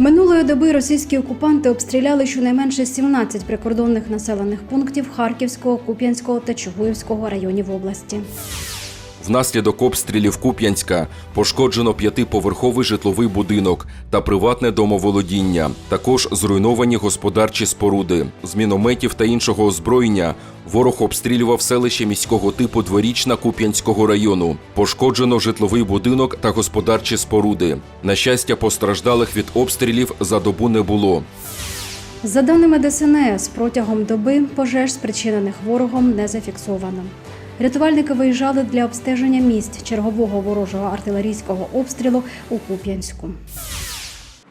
Минулої доби російські окупанти обстріляли щонайменше 17 прикордонних населених пунктів Харківського, Куп'янського та Чугуївського районів області. Внаслідок обстрілів Куп'янська пошкоджено п'ятиповерховий житловий будинок та приватне домоволодіння. Також зруйновані господарчі споруди. З мінометів та іншого озброєння ворог обстрілював селище міського типу Дворічна Куп'янського району. Пошкоджено житловий будинок та господарчі споруди. На щастя, постраждалих від обстрілів за добу не було. За даними ДСНС, протягом доби пожеж, спричинених ворогом, не зафіксовано. Рятувальники виїжджали для обстеження місць чергового ворожого артилерійського обстрілу у Куп'янську.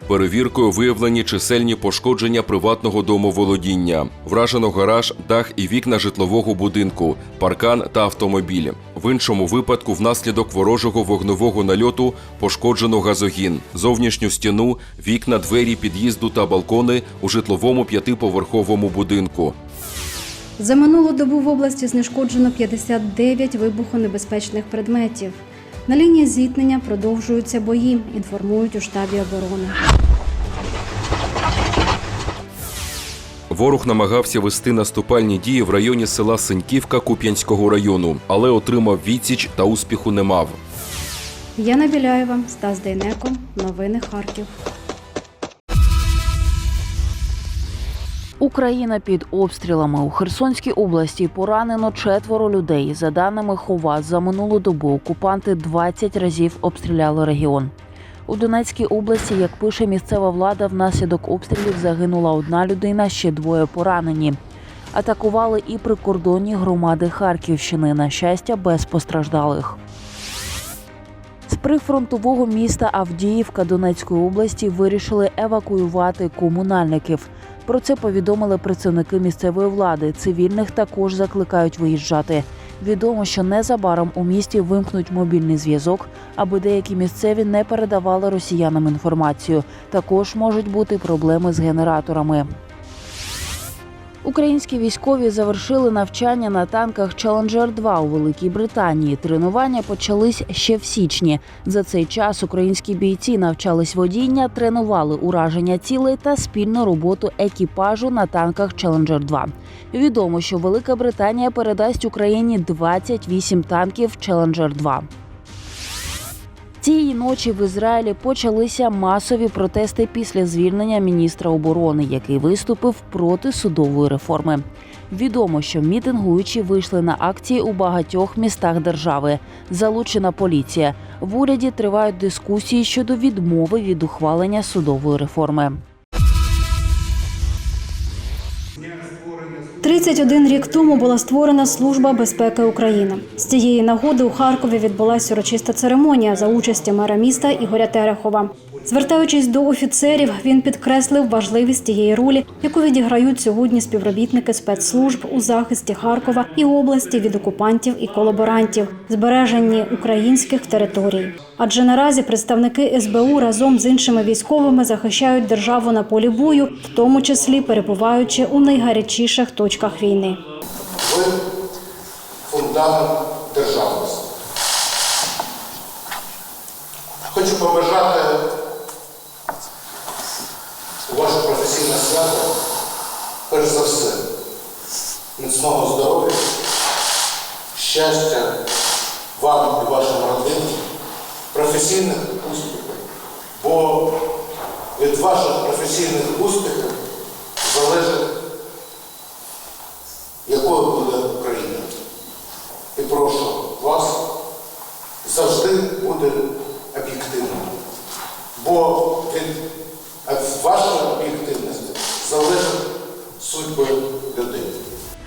Перевіркою виявлені чисельні пошкодження приватного домоволодіння, вражено гараж, дах і вікна житлового будинку, паркан та автомобіль. В іншому випадку, внаслідок ворожого вогневого нальоту пошкоджено газогін, зовнішню стіну, вікна, двері під'їзду та балкони у житловому п'ятиповерховому будинку. За минулу добу в області знешкоджено 59 вибухонебезпечних предметів. На лінії зіткнення продовжуються бої, інформують у штабі оборони. Ворог намагався вести наступальні дії в районі села Синьківка Куп'янського району, але отримав відсіч та успіху не мав. Яна Біляєва, Стас Дейнеко. Новини Харків. Україна під обстрілами у Херсонській області поранено четверо людей. За даними Хова, за минулу добу окупанти 20 разів обстріляли регіон. У Донецькій області, як пише місцева влада, внаслідок обстрілів загинула одна людина, ще двоє поранені. Атакували і прикордонні громади Харківщини. На щастя, без постраждалих. З прифронтового міста Авдіївка Донецької області вирішили евакуювати комунальників. Про це повідомили працівники місцевої влади. Цивільних також закликають виїжджати. Відомо, що незабаром у місті вимкнуть мобільний зв'язок, аби деякі місцеві не передавали росіянам інформацію. Також можуть бути проблеми з генераторами. Українські військові завершили навчання на танках Challenger 2 у Великій Британії. Тренування почались ще в січні. За цей час українські бійці навчались водіння, тренували ураження цілей та спільну роботу екіпажу на танках Challenger 2. Відомо, що Велика Британія передасть Україні 28 танків Challenger 2. Цієї ночі в Ізраїлі почалися масові протести після звільнення міністра оборони, який виступив проти судової реформи. Відомо, що мітингуючі вийшли на акції у багатьох містах держави. Залучена поліція. В уряді тривають дискусії щодо відмови від ухвалення судової реформи. 31 рік тому була створена Служба безпеки України. З цієї нагоди у Харкові відбулася урочиста церемонія за участі мера міста Ігоря Терехова. Звертаючись до офіцерів, він підкреслив важливість тієї ролі, яку відіграють сьогодні співробітники спецслужб у захисті Харкова і області від окупантів і колаборантів, збереженні українських територій. Адже наразі представники СБУ разом з іншими військовими захищають державу на полі бою, в тому числі перебуваючи у найгарячіших точках війни. Ви фундамент державності. Хочу побажати ваше професійне свято, перш за все, міцного здоров'я, щастя вам і вашим родинам, професійних успіхів. Бо від ваших професійних успіхів залежить якою буде Україна. І прошу вас завжди бути об'єктивним. Бо від, від вашої об'єктивності залежить судьби людей.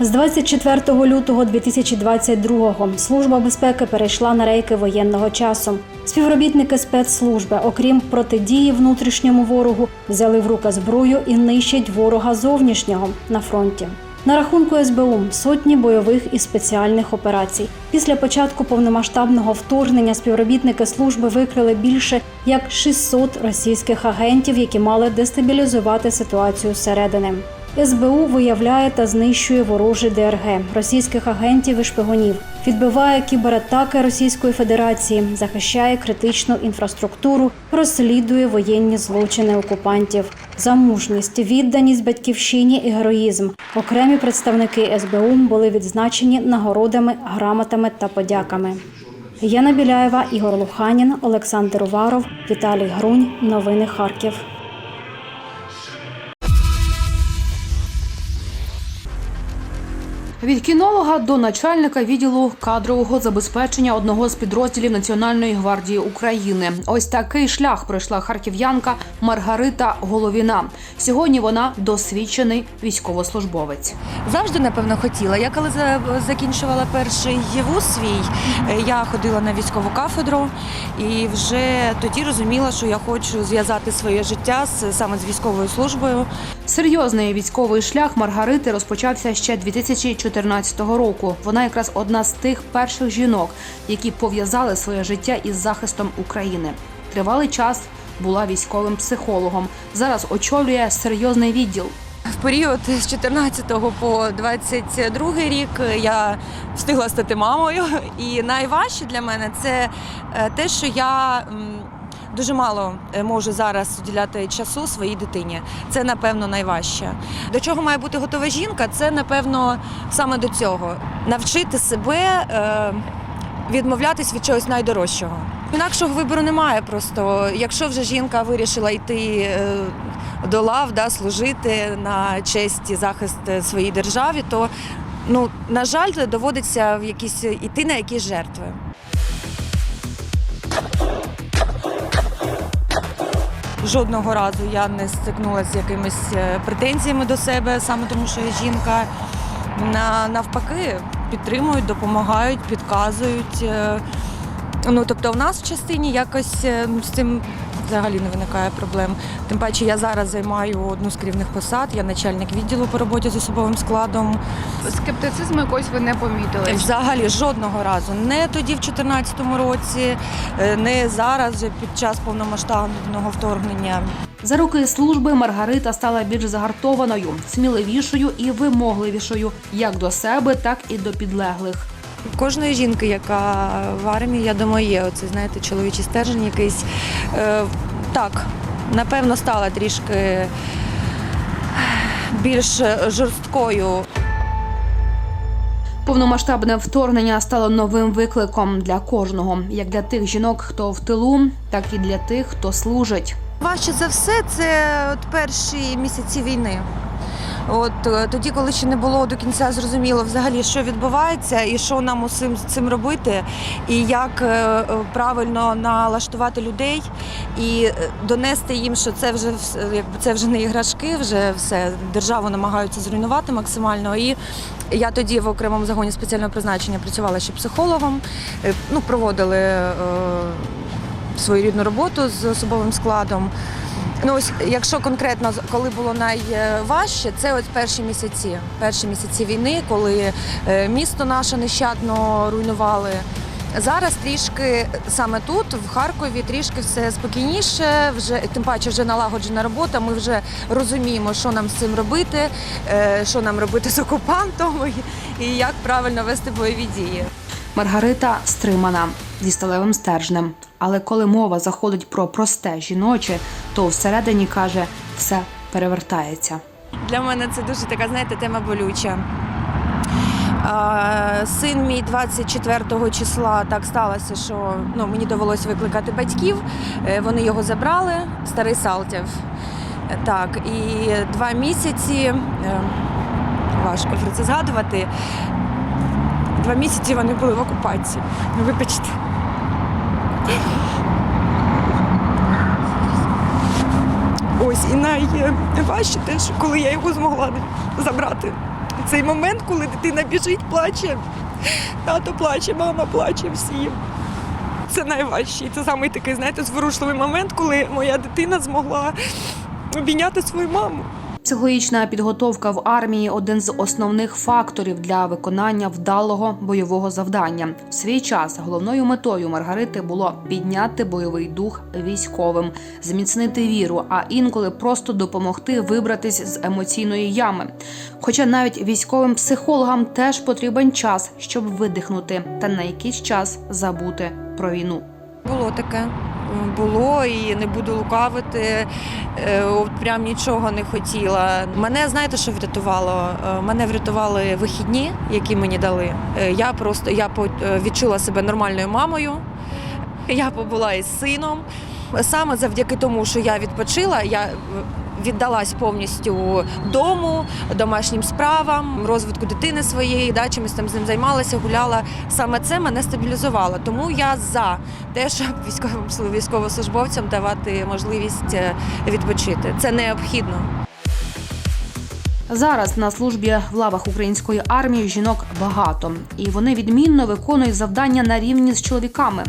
З 24 лютого 2022-го Служба безпеки перейшла на рейки воєнного часу. Співробітники спецслужби, окрім протидії внутрішньому ворогу, взяли в руки зброю і нищать ворога зовнішнього на фронті. На рахунку СБУ сотні бойових і спеціальних операцій. Після початку повномасштабного вторгнення співробітники служби викрили більше як 600 російських агентів, які мали дестабілізувати ситуацію зсередини. СБУ виявляє та знищує ворожий ДРГ, російських агентів і шпигунів, відбиває кібератаки Російської Федерації, захищає критичну інфраструктуру, розслідує воєнні злочини окупантів. За мужність, відданість батьківщині і героїзм. Окремі представники СБУ були відзначені нагородами, грамотами та подяками. Яна Біляєва, Ігор Луханін, Олександр Уваров, Віталій Грунь. Новини Харків. Від кінолога до начальника відділу кадрового забезпечення одного з підрозділів Національної гвардії України. Ось такий шлях пройшла харків'янка Маргарита Головіна. Сьогодні вона досвідчений військовослужбовець. Завжди, напевно, хотіла. Я коли закінчувала перший вуз свій, е, я ходила на військову кафедру і вже тоді розуміла, що я хочу зв'язати своє життя з саме з військовою службою. Серйозний військовий шлях Маргарити розпочався ще 2014 року. Вона якраз одна з тих перших жінок, які пов'язали своє життя із захистом України. Тривалий час була військовим психологом. Зараз очолює серйозний відділ. В період з 14 по 22 рік я встигла стати мамою. І найважче для мене це е, те, що я. Дуже мало е, можу зараз уділяти часу своїй дитині. Це напевно найважче. До чого має бути готова жінка? Це напевно саме до цього навчити себе е, відмовлятись від чогось найдорожчого. Інакшого вибору немає. Просто якщо вже жінка вирішила йти е, до лав, да, служити на честь і захист своїй державі, то ну на жаль, доводиться в якісь іти на якісь жертви. Жодного разу я не стикнулася з якимись е, претензіями до себе, саме тому, що я жінка. На, навпаки, підтримують, допомагають, підказують. Е, Ну, тобто, в нас в частині якось е, з цим взагалі не виникає проблем. Тим паче, я зараз займаю одну з керівних посад, я начальник відділу по роботі з особовим складом. Скептицизму якось ви не помітили. Взагалі жодного разу. Не тоді, в 2014 році, е, не зараз, вже під час повномасштабного вторгнення. За роки служби Маргарита стала більш загартованою, сміливішою і вимогливішою як до себе, так і до підлеглих. У Кожної жінки, яка в армії, я думаю, є оцей, знаєте, чоловічий стержень якийсь. Е, так, напевно, стала трішки більш жорсткою. Повномасштабне вторгнення стало новим викликом для кожного, як для тих жінок, хто в тилу, так і для тих, хто служить. Важче за все це от перші місяці війни. От е, тоді, коли ще не було до кінця зрозуміло взагалі, що відбувається, і що нам усім цим робити, і як е, е, правильно налаштувати людей і донести їм, що це вже якби це вже не іграшки, вже все державу намагаються зруйнувати максимально. І я тоді в окремому загоні спеціального призначення працювала ще психологом. Ну, проводили е, своєрідну роботу з особовим складом. Ну ось, якщо конкретно коли було найважче, це ось перші місяці. Перші місяці війни, коли е, місто наше нещадно руйнували. Зараз трішки саме тут, в Харкові, трішки все спокійніше. Вже тим паче вже налагоджена робота. Ми вже розуміємо, що нам з цим робити, е, що нам робити з окупантом і як правильно вести бойові дії. Маргарита стримана зі сталевим стержнем. Але коли мова заходить про просте жіноче, то всередині каже, все перевертається. Для мене це дуже така, знаєте, тема болюча. Син мій 24 числа так сталося, що ну, мені довелося викликати батьків. Е, Вони його забрали, старий Салтів. Так, і два місяці, е, важко про це згадувати. Два місяці вони були в окупації. Ну, Вибачте. Ось і найважче те, що коли я його змогла забрати. Цей момент, коли дитина біжить, плаче, тато плаче, мама плаче, всі. Це найважче. Це самий такий, знаєте, зворушливий момент, коли моя дитина змогла обійняти свою маму. Психологічна підготовка в армії один з основних факторів для виконання вдалого бойового завдання. В свій час головною метою Маргарити було підняти бойовий дух військовим, зміцнити віру, а інколи просто допомогти вибратись з емоційної ями. Хоча навіть військовим психологам теж потрібен час, щоб видихнути та на якийсь час забути про війну. Було таке. Було і не буду лукавити. е, прям нічого не хотіла. Мене знаєте, що врятувало? Е, Мене врятували вихідні, які мені дали. Е, Я просто я відчула себе нормальною мамою. Я побула із сином. Саме завдяки тому, що я відпочила, я віддалась повністю дому, домашнім справам, розвитку дитини своєї, да, чимось там з ним займалася, гуляла. Саме це мене стабілізувало. Тому я за те, щоб військовим військовослужбовцям давати можливість е, відпочити. Це необхідно. Зараз на службі в лавах української армії жінок багато, і вони відмінно виконують завдання на рівні з чоловіками.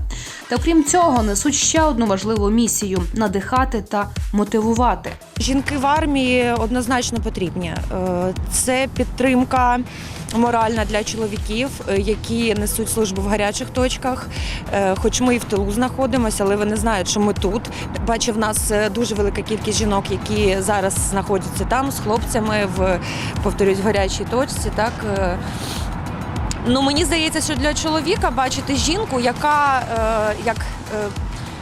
Та окрім цього, несуть ще одну важливу місію надихати та мотивувати. Жінки в армії однозначно потрібні. Е, Це підтримка моральна для чоловіків, е, які несуть службу в гарячих точках. Е, Хоч ми і в тилу знаходимося, але вони знають, що ми тут. Бачу, в нас дуже велика кількість жінок, які зараз знаходяться там з хлопцями в повторюсь, в гарячій точці. Так е, Ну, мені здається, що для чоловіка бачити жінку, яка е, як е,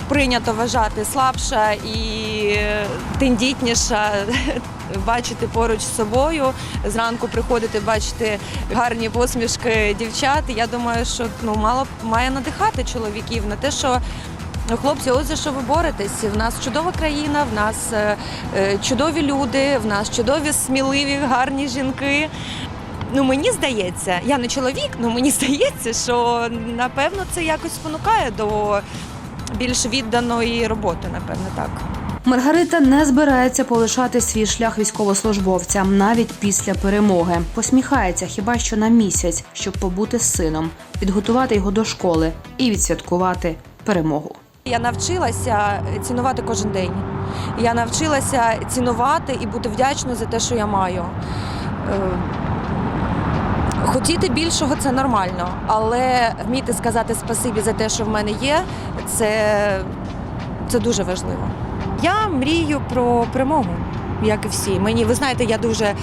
прийнято вважати слабша і тендітніша, бачити поруч з собою, зранку приходити, бачити гарні посмішки дівчат. Я думаю, що ну мало має надихати чоловіків на те, що. Ну, хлопці, ось за що ви боретесь. В нас чудова країна, в нас е, е, чудові люди, в нас чудові, сміливі, гарні жінки. Ну мені здається, я не чоловік, але мені здається, що напевно це якось спонукає до більш відданої роботи, напевно, так. Маргарита не збирається полишати свій шлях військовослужбовця навіть після перемоги. Посміхається хіба що на місяць, щоб побути з сином, підготувати його до школи і відсвяткувати перемогу. Я навчилася цінувати кожен день. Я навчилася цінувати і бути вдячною за те, що я маю. Е, Хотіти більшого це нормально, але вміти сказати спасибі за те, що в мене є, це, це дуже важливо. Я мрію про перемогу, як і всі. Мені, ви знаєте, я дуже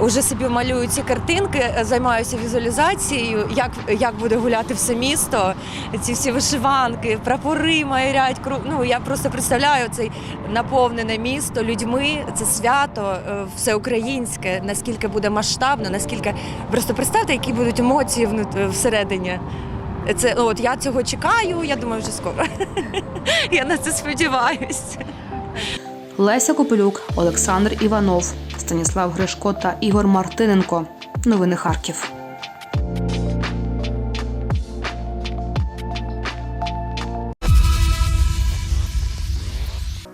вже собі малюю ці картинки, займаюся візуалізацією, як, як буде гуляти все місто, ці всі вишиванки, прапори майорять. Ну, я просто представляю цей наповнене місто людьми, це свято е, всеукраїнське, наскільки буде масштабно, наскільки просто представте, які будуть емоції внут- всередині. Це ну, от я цього чекаю. Я думаю, вже скоро. Я на це сподіваюся. Леся Копилюк, Олександр Іванов, Станіслав Гришко та Ігор Мартиненко. Новини Харків.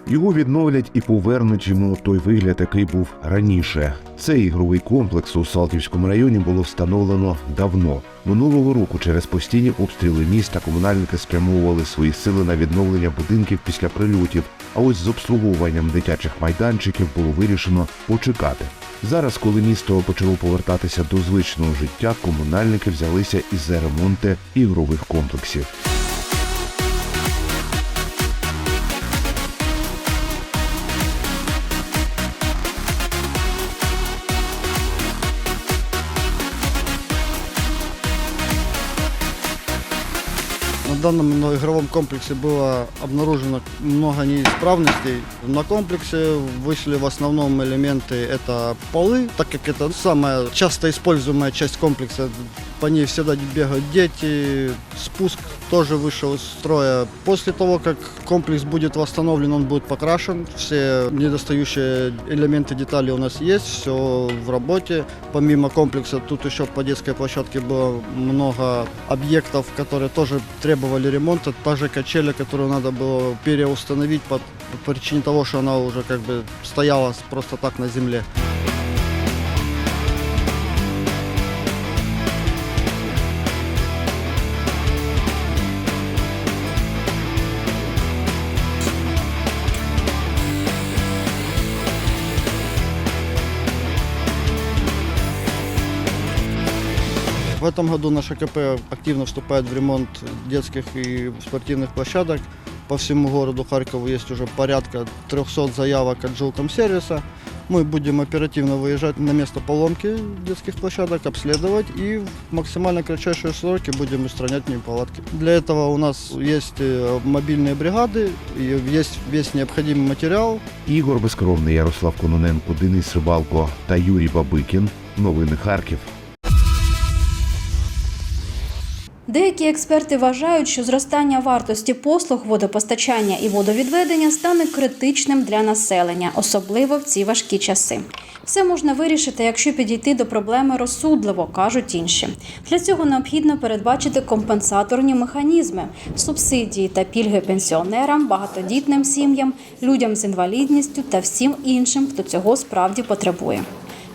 Його відновлять і повернуть йому той вигляд, який був раніше. Цей ігровий комплекс у Салтівському районі було встановлено давно. Минулого року через постійні обстріли міста комунальники спрямовували свої сили на відновлення будинків після прильотів. А ось з обслуговуванням дитячих майданчиків було вирішено почекати. Зараз, коли місто почало повертатися до звичного життя, комунальники взялися і за ремонти ігрових комплексів. данном ну, игровом комплексе было обнаружено много неисправностей. На комплексе вышли в основном элементы это полы, так как это самая часто используемая часть комплекса. По ней всегда бегают дети, спуск тоже вышел из строя. После того, как комплекс будет восстановлен, он будет покрашен. Все недостающие элементы детали у нас есть, все в работе. Помимо комплекса, тут еще по детской площадке было много объектов, которые тоже требовали ремонта. Та же качеля, которую надо было переустановить по, по причине того, что она уже как бы стояла просто так на земле. В этом году наша КП активно вступает в ремонт детских и спортивных площадок. По всему городу Харькову есть уже порядка 300 заявок от жилкомсервиса. Мы будем оперативно выезжать на место поломки детских площадок, обследовать и в максимально кратчайшие сроки будем устранять неполадки. Для этого у нас есть э, мобильные бригады, и есть весь необходимый материал, Ігор Безкровний, Ярослав Кононенко, Денис Рибалко та Юрій Бабикін. Новини Харків. Деякі експерти вважають, що зростання вартості послуг водопостачання і водовідведення стане критичним для населення, особливо в ці важкі часи. Все можна вирішити, якщо підійти до проблеми розсудливо, кажуть інші. Для цього необхідно передбачити компенсаторні механізми, субсидії та пільги пенсіонерам, багатодітним сім'ям, людям з інвалідністю та всім іншим, хто цього справді потребує.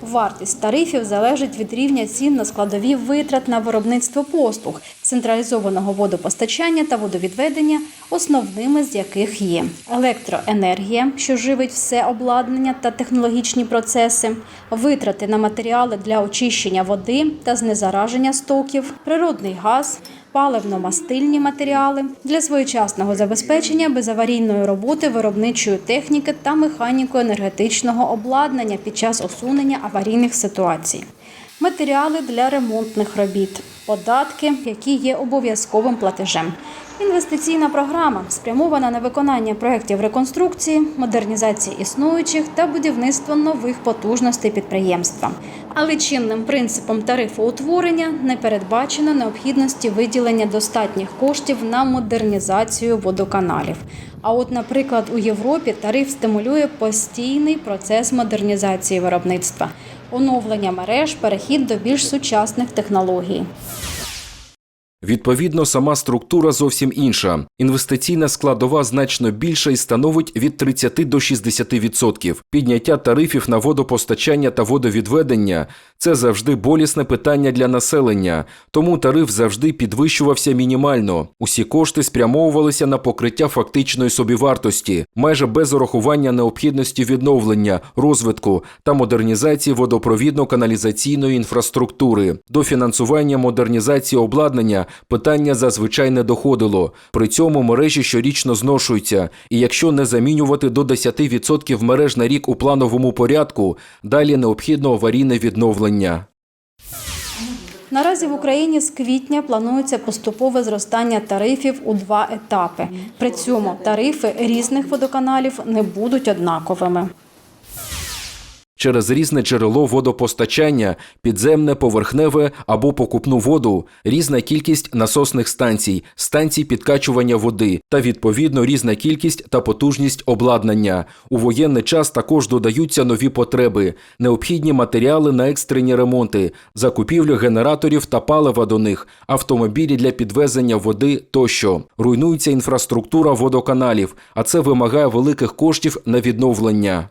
Вартість тарифів залежить від рівня цін на складові витрат на виробництво послуг, централізованого водопостачання та водовідведення, основними з яких є електроенергія, що живить все обладнання та технологічні процеси, витрати на матеріали для очищення води та знезараження стоків, природний газ. Паливно-мастильні матеріали для своєчасного забезпечення безаварійної роботи виробничої техніки та механіко-енергетичного обладнання під час усунення аварійних ситуацій, матеріали для ремонтних робіт, податки, які є обов'язковим платежем. Інвестиційна програма спрямована на виконання проєктів реконструкції, модернізації існуючих та будівництво нових потужностей підприємства. Але чинним принципом тарифоутворення не передбачено необхідності виділення достатніх коштів на модернізацію водоканалів. А от, наприклад, у Європі тариф стимулює постійний процес модернізації виробництва, оновлення мереж, перехід до більш сучасних технологій. Відповідно, сама структура зовсім інша. Інвестиційна складова значно більша і становить від 30 до 60%. Підняття тарифів на водопостачання та водовідведення це завжди болісне питання для населення, тому тариф завжди підвищувався мінімально. Усі кошти спрямовувалися на покриття фактичної собівартості, майже без урахування необхідності відновлення, розвитку та модернізації водопровідно-каналізаційної інфраструктури. До фінансування модернізації обладнання питання зазвичай не доходило. При цьому мережі щорічно зношуються, і якщо не замінювати до 10% мереж на рік у плановому порядку, далі необхідно аварійне відновлення. Наразі в Україні з квітня планується поступове зростання тарифів у два етапи. При цьому тарифи різних водоканалів не будуть однаковими. Через різне джерело водопостачання, підземне, поверхневе або покупну воду, різна кількість насосних станцій, станцій підкачування води та відповідно різна кількість та потужність обладнання. У воєнний час також додаються нові потреби, необхідні матеріали на екстрені ремонти, закупівлю генераторів та палива до них, автомобілі для підвезення води тощо. Руйнується інфраструктура водоканалів, а це вимагає великих коштів на відновлення.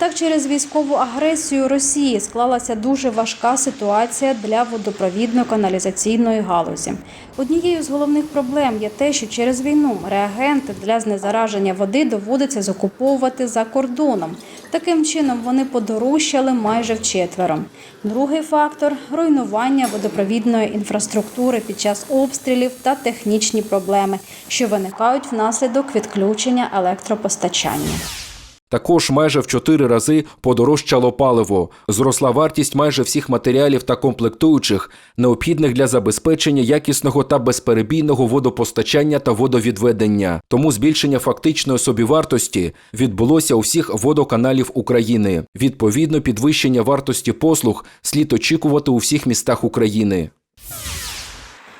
Так, через військову агресію Росії склалася дуже важка ситуація для водопровідно-каналізаційної галузі. Однією з головних проблем є те, що через війну реагенти для знезараження води доводиться закуповувати за кордоном. Таким чином вони подорожчали майже вчетверо. Другий фактор руйнування водопровідної інфраструктури під час обстрілів та технічні проблеми, що виникають внаслідок відключення електропостачання. Також майже в чотири рази подорожчало паливо. Зросла вартість майже всіх матеріалів та комплектуючих, необхідних для забезпечення якісного та безперебійного водопостачання та водовідведення. Тому збільшення фактичної собівартості відбулося у всіх водоканалів України. Відповідно, підвищення вартості послуг слід очікувати у всіх містах України.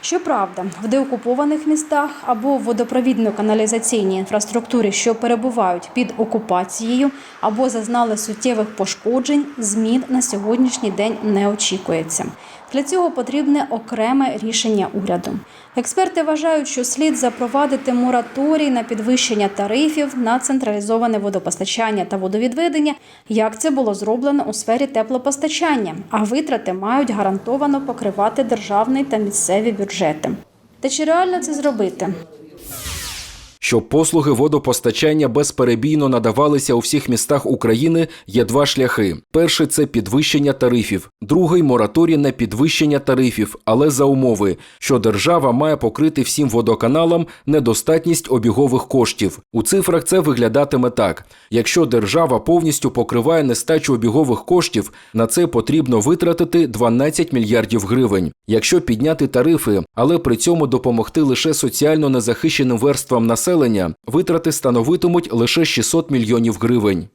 Щоправда, в деокупованих містах або в водопровідно-каналізаційній інфраструктурі, що перебувають під окупацією або зазнали суттєвих пошкоджень, змін на сьогоднішній день не очікується. Для цього потрібне окреме рішення уряду. Експерти вважають, що слід запровадити мораторій на підвищення тарифів на централізоване водопостачання та водовідведення, як це було зроблено у сфері теплопостачання, а витрати мають гарантовано покривати державний та місцеві бюджети. Та чи реально це зробити? Щоб послуги водопостачання безперебійно надавалися у всіх містах України, є два шляхи: перший це підвищення тарифів, другий мораторій на підвищення тарифів, але за умови, що держава має покрити всім водоканалам недостатність обігових коштів. У цифрах це виглядатиме так: якщо держава повністю покриває нестачу обігових коштів, на це потрібно витратити 12 мільярдів гривень. Якщо підняти тарифи, але при цьому допомогти лише соціально незахищеним верствам населення, витрати становитимуть лише 600 мільйонів гривень.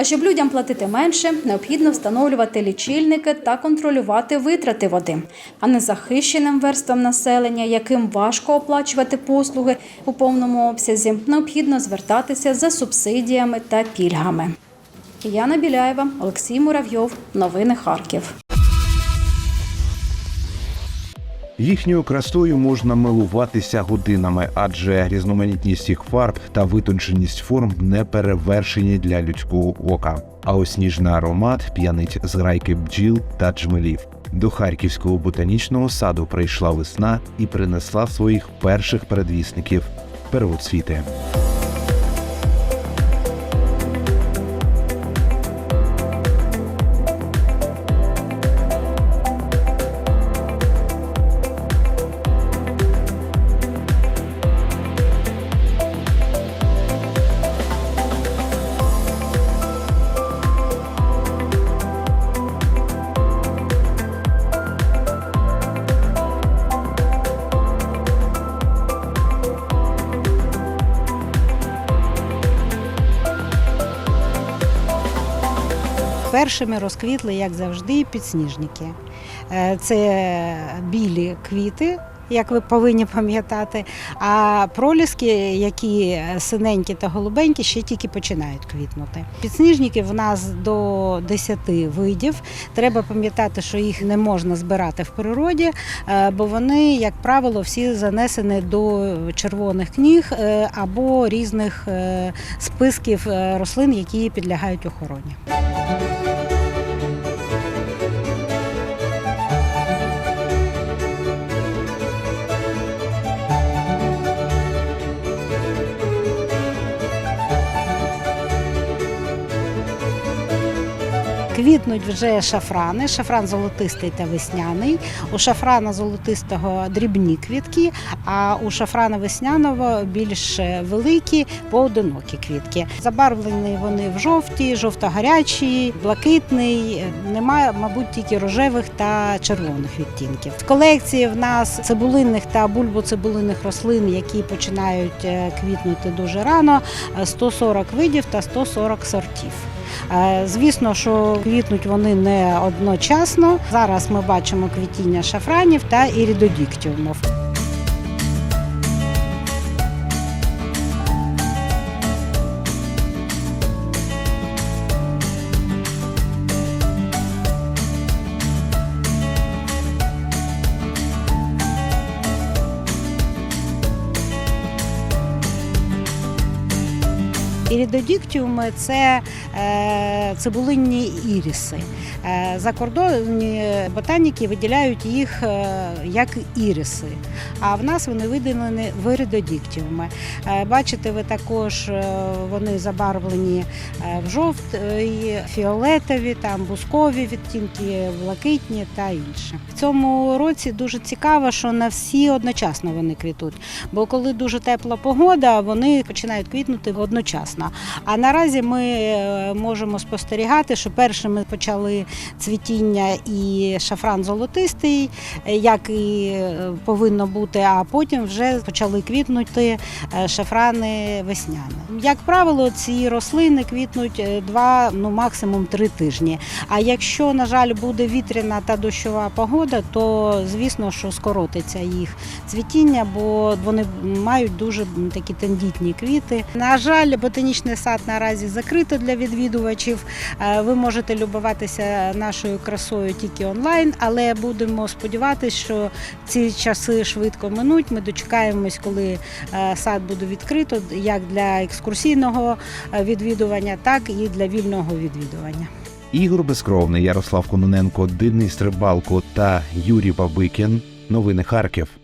А щоб людям платити менше, необхідно встановлювати лічильники та контролювати витрати води. А незахищеним верствам населення, яким важко оплачувати послуги у повному обсязі, необхідно звертатися за субсидіями та пільгами. Яна Біляєва, Олексій Муравйов. Новини Харків. Їхньою красою можна милуватися годинами, адже різноманітність їх фарб та витонченість форм не перевершені для людського ока. А ось ніжний аромат п'янить з райки бджіл та джмелів. До харківського ботанічного саду прийшла весна і принесла своїх перших передвісників первоцвіти. Першими розквітли, як завжди, підсніжники. Е, Це білі квіти, як ви повинні пам'ятати. А проліски, які синенькі та голубенькі, ще тільки починають квітнути. Підсніжників в нас до 10 видів. Треба пам'ятати, що їх не можна збирати в природі, е, бо вони, як правило, всі занесені до червоних книг е, або різних списків рослин, які підлягають охороні. Квітнуть вже шафрани, шафран золотистий та весняний. У шафрана золотистого дрібні квітки, а у шафрана весняного більш великі поодинокі квітки. Забарвлені вони в жовті, жовто-гарячий, блакитний. Немає, мабуть, тільки рожевих та червоних відтінків. В колекції в нас цибулинних та бульбоцибулинних рослин, які починають е, квітнути дуже рано, е, 140 видів та 140 сортів. Е, Звісно, що квітнуть вони не одночасно. Зараз ми бачимо квітіння шафранів та іридодіктіумів. Іридодіктіуми це е, цибулинні іріси. Е, закордонні ботаніки виділяють їх е, як іриси, а в нас вони виділені в іридодіктіуми. Е, бачите, ви також вони забарвлені в жовтий, фіолетові, там бускові відтінки, блакитні та інше. В цьому році дуже цікаво, що не всі одночасно вони квітуть. Бо коли дуже тепла погода, вони починають квітнути одночасно. А наразі ми е, можемо спостерігати, що першими почали цвітіння і шафран золотистий, е, як і е, повинно бути, а потім вже почали квітнути шафрани весняни. Як правило, ці рослини квітнуть два, ну максимум три тижні. А якщо, на жаль, буде вітряна та дощова погода, то звісно, що скоротиться їх цвітіння, бо вони мають дуже такі тендітні квіти. На жаль, ботанічний сад наразі закрито для відвідувачів. Е, Ви можете любуватися нашою красою тільки онлайн, але будемо сподіватися, що ці часи швидко минуть. Ми дочекаємось, коли е, сад буде відкрито як для екскурсійного е, відвідування, так і для вільного відвідування. Ігор Безкровний, Ярослав Кононенко, Денис Рибалко та Юрій Бабикін. Новини Харків.